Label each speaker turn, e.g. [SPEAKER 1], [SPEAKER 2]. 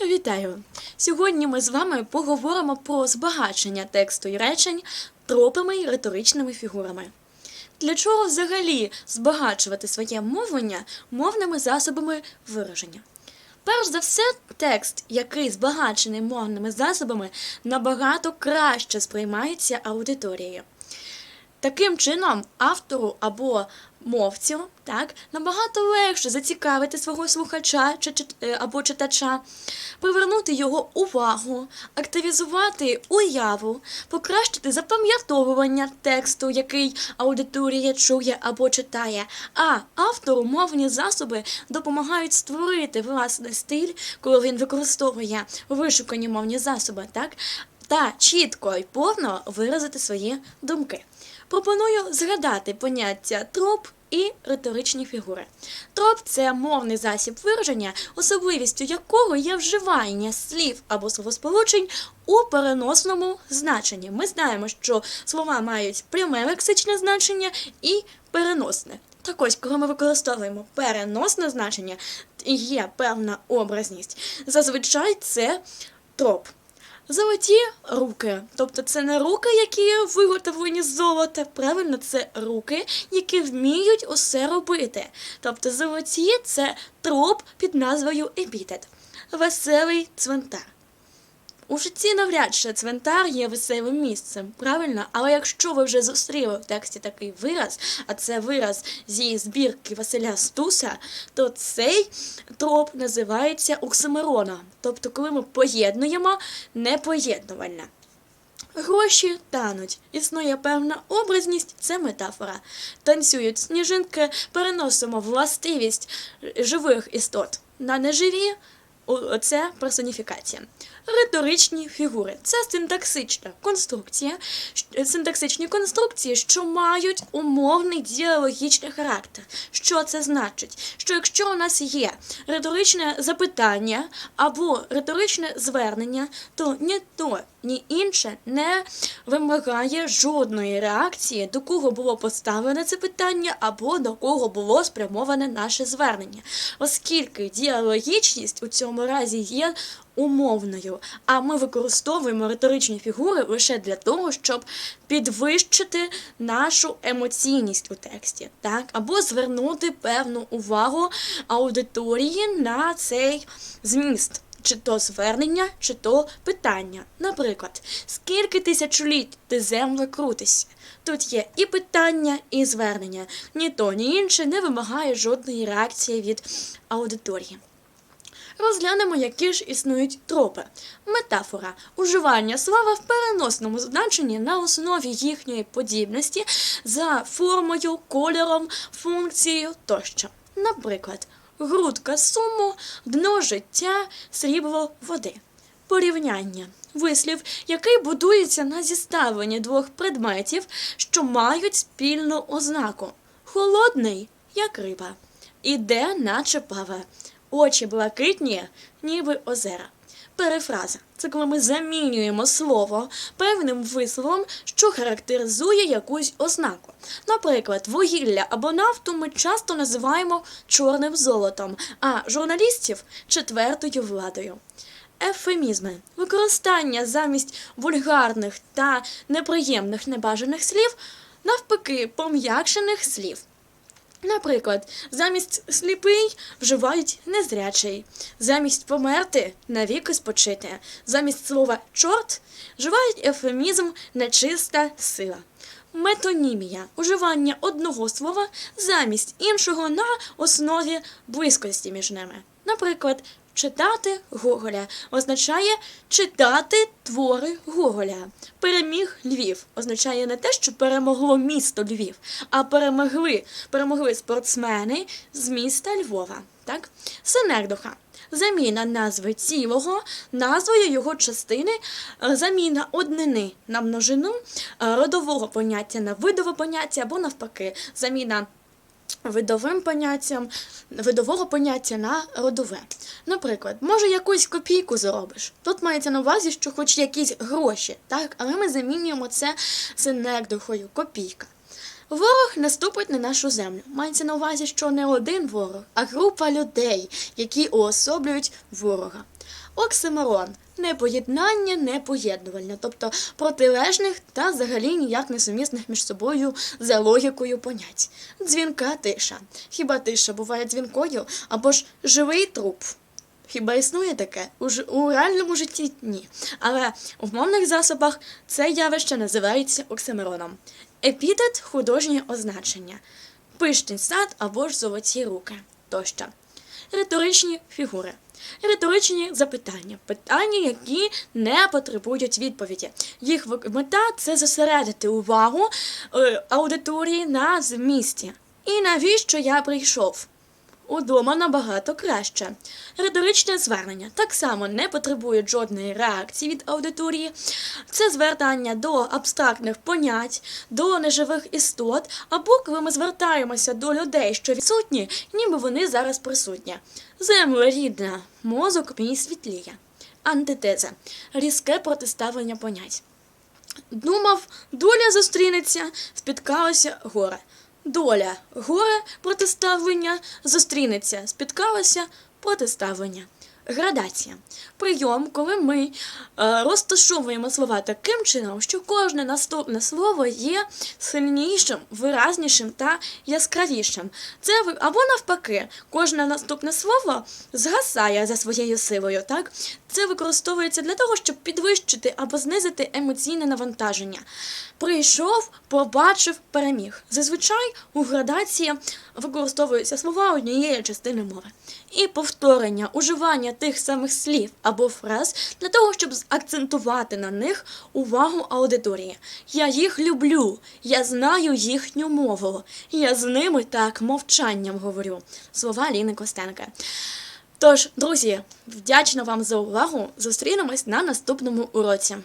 [SPEAKER 1] Вітаю! Сьогодні ми з вами поговоримо про збагачення тексту і речень тропами і риторичними фігурами. Для чого взагалі збагачувати своє мовлення мовними засобами вираження? Перш за все, текст, який збагачений мовними засобами, набагато краще сприймається аудиторією. Таким чином, автору або мовцю так, набагато легше зацікавити свого слухача чи, чит- е, або читача, привернути його увагу, активізувати уяву, покращити запам'ятовування тексту, який аудиторія чує або читає. А автору мовні засоби допомагають створити власний стиль, коли він використовує вишукані мовні засоби, так? Та чітко і повно виразити свої думки. Пропоную згадати поняття троп і риторичні фігури. Троп це мовний засіб вираження, особливістю якого є вживання слів або словосполучень у переносному значенні. Ми знаємо, що слова мають пряме лексичне значення і переносне. Так ось, коли ми використовуємо переносне значення, є певна образність. Зазвичай це троп. Золоті руки. Тобто це не руки, які виготовлені з золота. Правильно, це руки, які вміють усе робити. Тобто золоті це троп під назвою епітет. Веселий цвинтар. У житті навряд чи цвинтар є веселим місцем, правильно? Але якщо ви вже зустріли в тексті такий вираз, а це вираз зі збірки Василя Стуса, то цей троп називається оксимирона. Тобто, коли ми поєднуємо непоєднувальне. Гроші тануть. Існує певна образність, це метафора. Танцюють сніжинки, переносимо властивість живих істот на неживі. О- Це персоніфікація. Риторичні фігури це синтаксична конструкція, синтаксичні конструкції, що мають умовний діалогічний характер. Що це значить? Що якщо у нас є риторичне запитання або риторичне звернення, то ні то, ні інше не вимагає жодної реакції, до кого було поставлене це питання, або до кого було спрямоване наше звернення, оскільки діалогічність у цьому разі є умовною, а ми використовуємо риторичні фігури лише для того, щоб підвищити нашу емоційність у тексті, так? або звернути певну увагу аудиторії на цей зміст. Чи то звернення, чи то питання. Наприклад, скільки тисячоліть ти земле крутишся? Тут є і питання, і звернення. Ні то, ні інше не вимагає жодної реакції від аудиторії. Розглянемо, які ж існують тропи. Метафора уживання слова в переносному значенні на основі їхньої подібності за формою, кольором, функцією тощо. Наприклад, грудка суму, дно життя, срібло води. Порівняння. Вислів, який будується на зіставленні двох предметів, що мають спільну ознаку. Холодний, як риба, іде, наче паве. Очі блакитні, ніби озера. Перефраза це коли ми замінюємо слово певним висловом, що характеризує якусь ознаку. Наприклад, вугілля або нафту ми часто називаємо чорним золотом, а журналістів четвертою владою. Ефемізми використання замість вульгарних та неприємних небажаних слів, навпаки, пом'якшених слів. Наприклад, замість сліпий вживають незрячий, замість померти навіки спочити, замість слова чорт вживають ефемізм нечиста сила. Метонімія уживання одного слова замість іншого на основі близькості між ними. Наприклад, читати Гоголя означає читати твори Гоголя. Переміг Львів означає не те, що перемогло місто Львів, а перемогли, перемогли спортсмени з міста Львова. Так? Синекдоха. Заміна назви цілого, назвою його частини, е, заміна однини на множину, е, родового поняття на видове поняття або навпаки, заміна видовим поняттям, видового поняття на родове. Наприклад, може якусь копійку заробиш. Тут мається на увазі, що хоч якісь гроші, так? але ми замінюємо це синекдохою, копійка. Ворог наступить на нашу землю. Мається на увазі, що не один ворог, а група людей, які уособлюють ворога. Оксимирон непоєднання, непоєднувальне, тобто протилежних та взагалі ніяк не сумісних між собою за логікою понять. Дзвінка тиша. Хіба тиша буває дзвінкою або ж живий труп? Хіба існує таке? У, ж- у реальному житті ні. Але в мовних засобах це явище називається оксимироном. Епітет художнє означення. Пишний сад або ж золоті руки тощо. Риторичні фігури. Риторичні запитання, питання, які не потребують відповіді. Їх мета це зосередити увагу е, аудиторії на змісті. І навіщо я прийшов? Удома набагато краще. Риторичне звернення так само не потребує жодної реакції від аудиторії. Це звертання до абстрактних понять, до неживих істот, або коли ми звертаємося до людей, що відсутні, ніби вони зараз присутні. Земля рідна, мозок мій світліє. Антитеза різке протиставлення понять. Думав, доля зустрінеться, спіткалося горе. Доля, горе, протиставлення, зустрінеться, спіткалося, протиставлення. Градація. Прийом, коли ми е, розташовуємо слова таким чином, що кожне наступне слово є сильнішим, виразнішим та яскравішим. Це або навпаки, кожне наступне слово згасає за своєю силою. Так? Це використовується для того, щоб підвищити або знизити емоційне навантаження. Прийшов, побачив, переміг. Зазвичай у градації використовуються слова однієї частини мови. І повторення, уживання тих самих слів або фраз для того, щоб акцентувати на них увагу аудиторії. Я їх люблю, я знаю їхню мову. Я з ними так мовчанням говорю. Слова Ліни Костенка. Тож, друзі, вдячна вам за увагу. Зустрінемось на наступному уроці.